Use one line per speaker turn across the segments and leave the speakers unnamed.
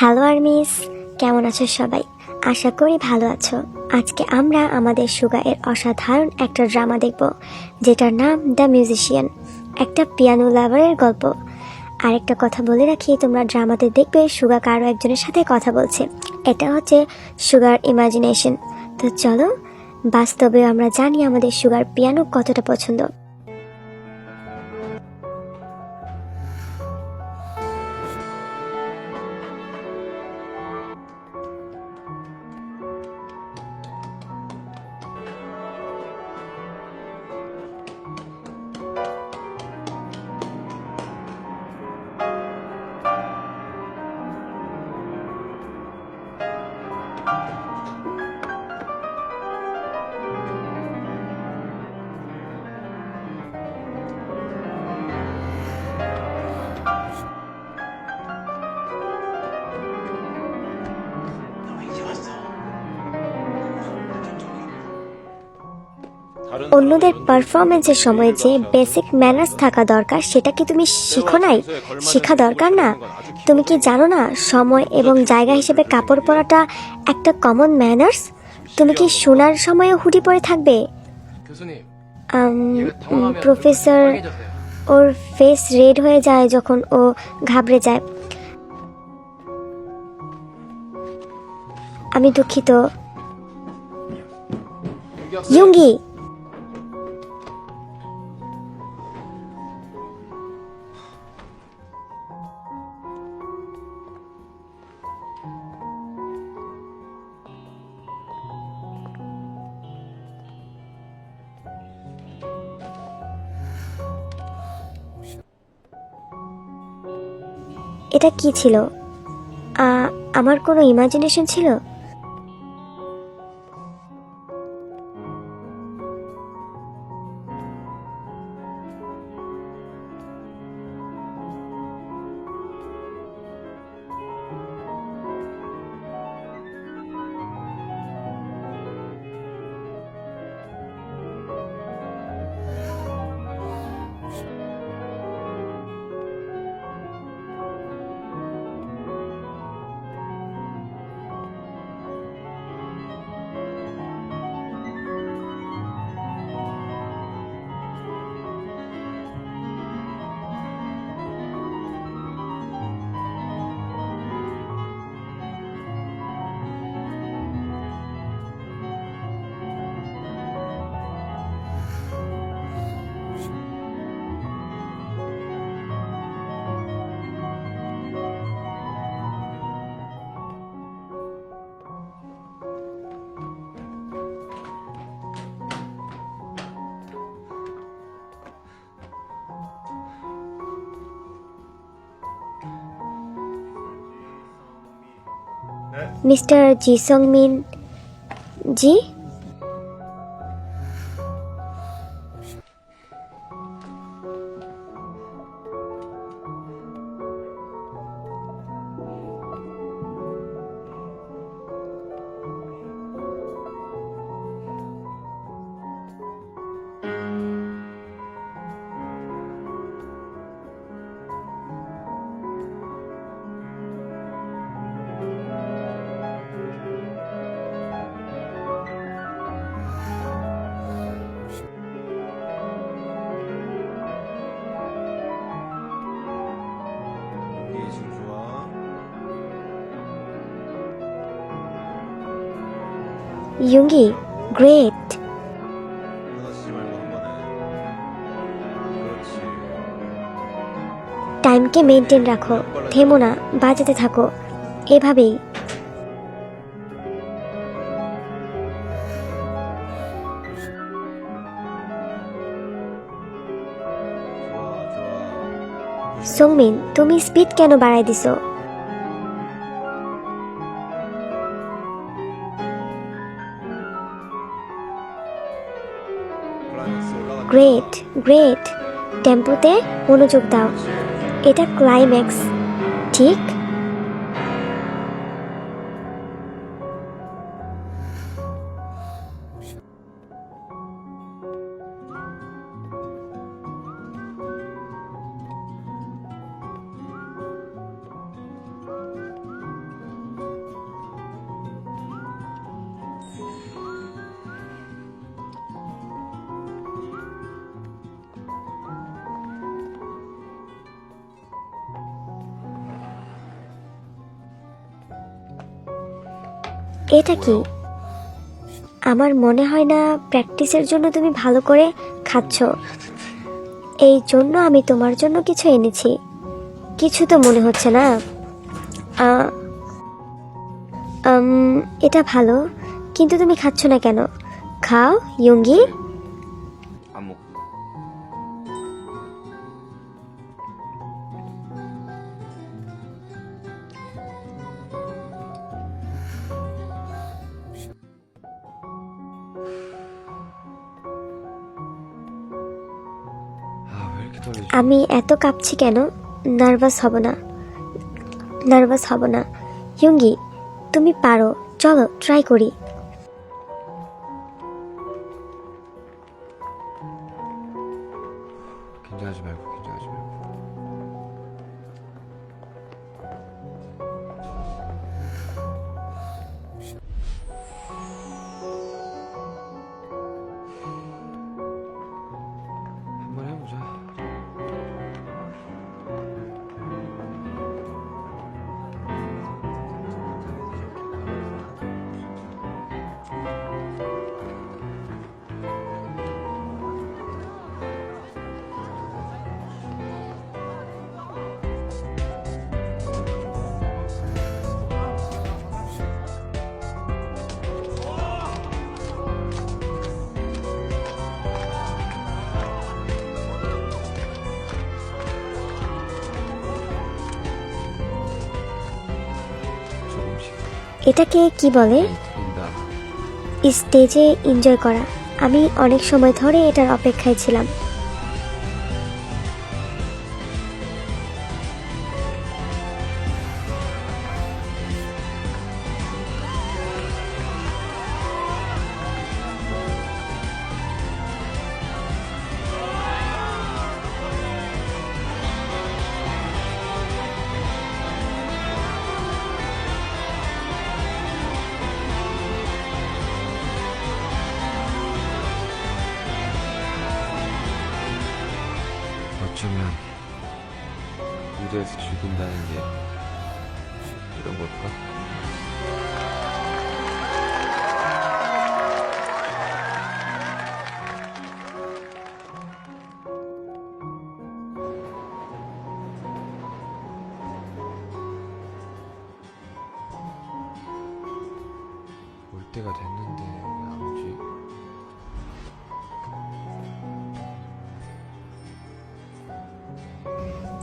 Hello armies কেমন আছো সবাই? আশা করি ভালো আছো। আজকে আমরা আমাদের সুগা এর অসাধারণ একটা ড্রামা দেখব, যেটার নাম দ্য মিউজিশিয়ান। একটা পিয়ানো লাভারের গল্প। আর একটা কথা বলে রাখি, তোমরা ড্রামাতে দেখবে সুগা কারও একজনের সাথে কথা বলছে। এটা হচ্ছে সুগার ইমাজিনেশন। তো চলো, বাস্তবে আমরা জানি আমাদের সুগার পিয়ানো কতটা পছন্দ। অন্যদের পারফরমেন্সের সময় যে বেসিক ম্যানার্স থাকা দরকার সেটা কি তুমি শিখো নাই? শেখা দরকার না? তুমি কি জানো না সময় এবং জায়গা হিসেবে কাপড় পরাটা একটা কমন ম্যানার্স তুমি কি শোনার সময়ও হুডি পরে থাকবে? প্রফেসর ওর ফেস রেড হয়ে যায় যখন ও ঘাবড়ে যায়। আমি দুঃখিত। ইয়ুঙ্গি এটা কি ছিল? আমার কোনো ইমাজিনেশন ছিল? মিস্টার জি সংমিন জি? ইয়ুঙ্গি গ্রেট টাইমকে মেইনটেইন রাখো, থেমো না, বাজাতে থাকো, এভাবেই। সৌমিন তুমি স্পিড কেন বাড়ায় দিছো? গ্রেট গ্রেট টেম্পোতে মনোযোগ দাও। এটা ক্লাইম্যাক্স ঠিক এটা কি? আমার মনে হয় না প্র্যাকটিসের জন্য তুমি ভালো করে খাচ্ছ। এই জন্য আমি তোমার জন্য কিছু এনেছি। কিছু তো মনে হচ্ছে না। এটা ভালো, কিন্তু তুমি খাচ্ছ না কেন? খাও, ইয়ঙ্গি। আমি এত কাঁপছি কেন? নার্ভাস হব না। নার্ভাস হব না। ইয়ঙ্গি, তুমি পারো। চলো ট্রাই করি। এটাকে কি বলে? স্টেজে এনজয় করা। আমি অনেক সময় ধরে এটার অপেক্ষায় ছিলাম।
어쩌면 무대에서 죽인다는 게 이런 걸까? 올 때가 됐는데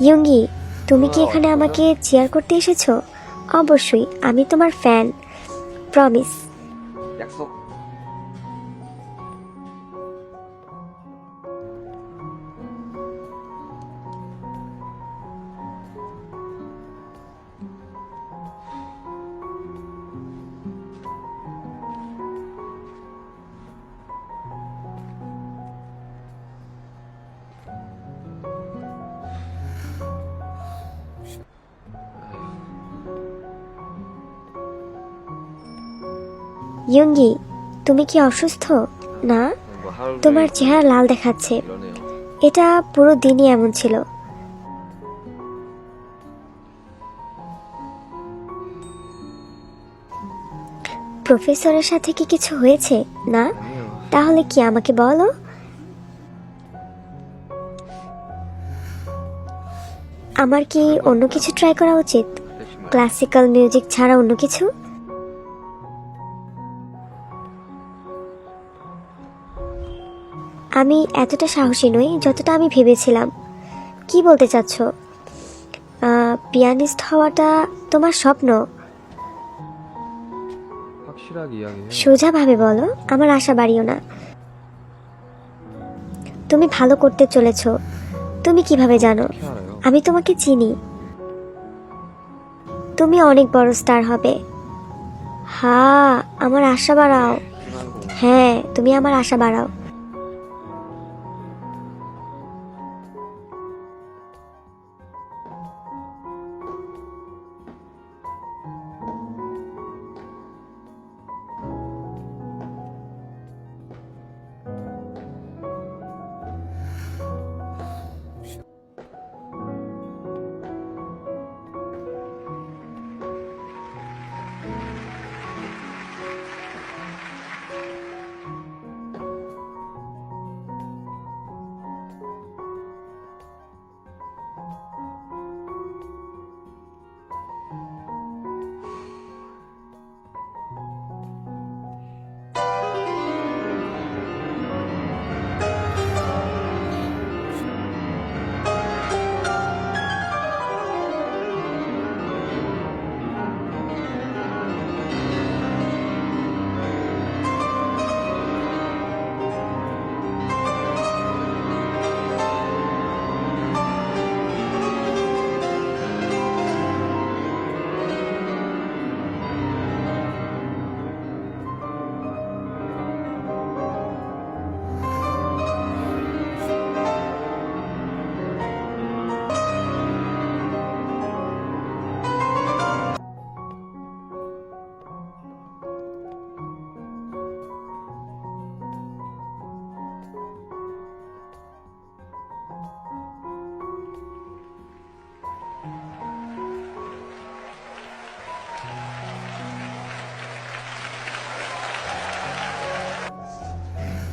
ইয়ঙ্গি তুমি কি এখানে আমাকে চেয়ার করতে এসেছ? অবশ্যই আমি তোমার ফ্যান প্রমিস ইয়ঙ্গি, তুমি কি অসুস্থ? না, তোমার চেহারা লাল দেখাচ্ছে। এটা পুরো দিনই এমন ছিল। প্রফেসরের সাথে কি কিছু হয়েছে? না? তাহলে কি আমাকে বলো? আমার কি অন্য কিছু ট্রাই করা উচিত? ক্লাসিক্যাল মিউজিক ছাড়া অন্য কিছু? আমি এতটা সাহসী নই যতটা আমি ভেবেছিলাম। কি বলতে চাচ্ছ? পিয়ানিস্ট হওয়াটা তোমার স্বপ্ন। সোজাভাবে বলো আমার আশা বাড়িও না। তুমি ভালো করতে চলেছ। তুমি কীভাবে জানো? আমি তোমাকে চিনি। তুমি অনেক বড় স্টার হবে। হা আমার আশা বাড়াও। হ্যাঁ তুমি আমার আশা বাড়াও।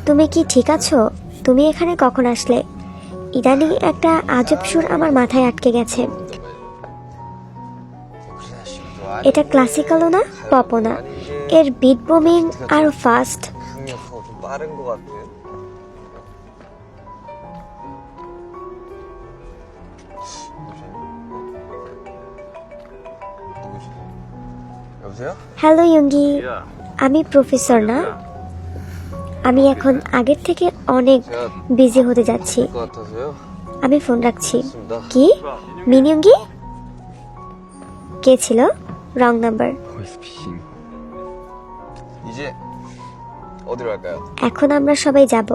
তুমি কি ঠিক আছো? তুমি এখানে কখন আসলে? ইদানিং একটা আজব সুর আমার মাথায় আটকে গেছে। এটা ক্লাসিক্যালও না পপও না। এর বিট বোমিং আর ফাস্ট হ্যালো ইয়ঙ্গি আমি প্রফেসর না? আমি এখন আগের থেকে অনেক বিজি হতে যাচ্ছি। আমি ফোন রাখছি। কি? মিনিয়ঙ্গি কে? ছিল? রং নাম্বার এখন আমরা সবাই যাব।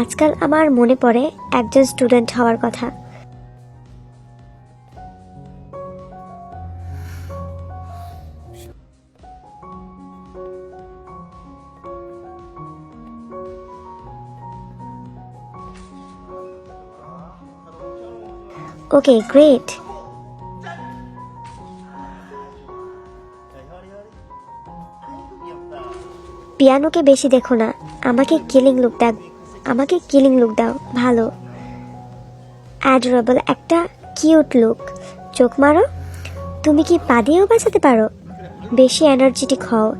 আজকাল আমার মনে পড়ে একজন স্টুডেন্ট হওয়ার কথা। ওকে গ্রেট পিয়ানোকে বেশি দেখো না। আমাকে কিলিং লুক দাও। আমাকে কিলিং লুক দাও। ভালো। অ্যাডোরেবল একটা কিউট লুক চোখ মারো। তুমি কি পা দিয়েও বাঁচাতে পারো? বেশি এনার্জেটিক হও।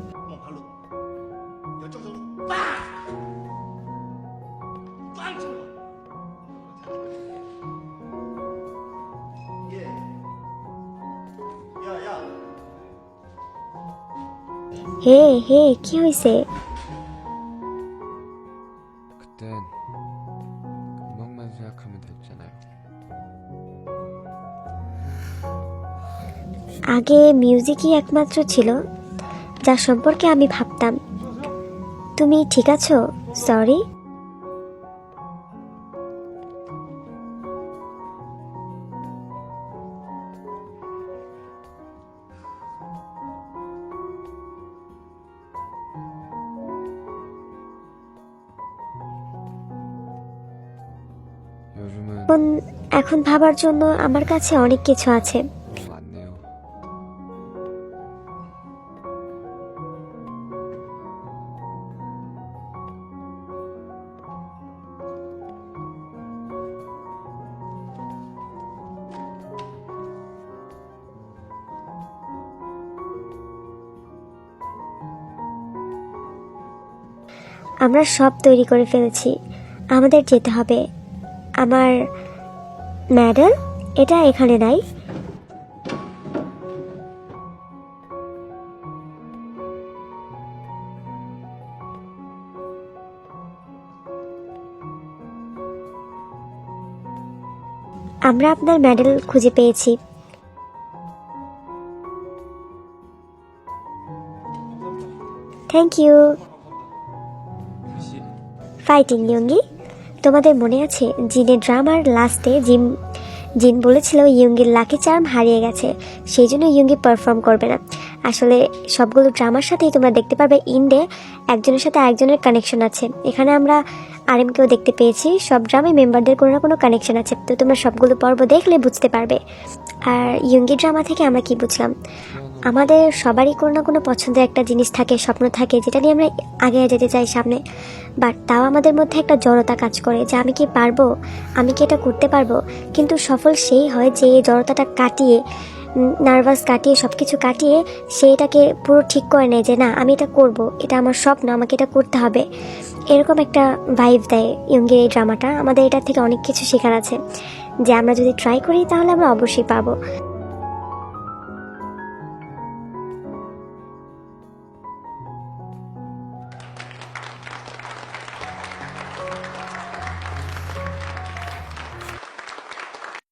হে হে কি হয়েছে
그땐 음악만 생각하면 됐잖아요.
আগে মিউজিকই একমাত্র ছিল যার সম্পর্কে আমি ভাবতাম তুমি ঠিক আছো সরি এখন ভাবার জন্য আমার কাছে অনেক কিছু আছে। আমরা সব তৈরি করে ফেলেছি। আমাদের যেতে হবে। আমার ম্যাডাম এটা এখানে নাই। আমরা আপনার মেডেল খুঁজে পেয়েছি। থ্যাংক ইউ ফাইটিং ইয়ঙ্গি তোমাদের মনে আছে, জিনের ড্রামার লাস্টে জিম, জিন বলেছিল ইয়ঙ্গির লাকি চার্ম হারিয়ে গেছে, সেই জন্য ইয়ঙ্গি পারফর্ম করবে না। আসলে সবগুলো ড্রামার সাথেই তোমরা দেখতে পারবে ইন্ডে একজনের সাথে আরেকজনের কানেকশন আছে। এখানে আমরা আরএমকেও দেখতে পেয়েছি, সব ড্রামে মেম্বারদের কোনো না কোনো কানেকশন আছে, তো তোমরা সবগুলো পর্ব দেখলে বুঝতে পারবে। আর ইয়ঙ্গি ড্রামা থেকে আমরা কি বুঝলাম? আমাদের সবারই কোনো না কোনো পছন্দের একটা জিনিস থাকে, স্বপ্ন থাকে, যেটা নিয়ে আমরা আগে যেতে চাই সামনে। বাট তাও আমাদের মধ্যে একটা জড়তা কাজ করে যে আমি কি পারব, আমি কি এটা করতে পারব। কিন্তু সফল সেই হয় যে এই জড়তাটা কাটিয়ে নার্ভাস কাটিয়ে সব কিছু কাটিয়ে সে এটাকে পুরো ঠিক করে নেয় যে না, আমি এটা করব, এটা আমার স্বপ্ন, আমাকে এটা করতে হবে। এরকম একটা ভাইব দেয় ইয়ঙ্গের এই ড্রামাটা আমাদের এটা থেকে অনেক কিছু শেখার আছে। যে আমরা যদি ট্রাই করি তাহলে আমরা অবশ্যই পাবো।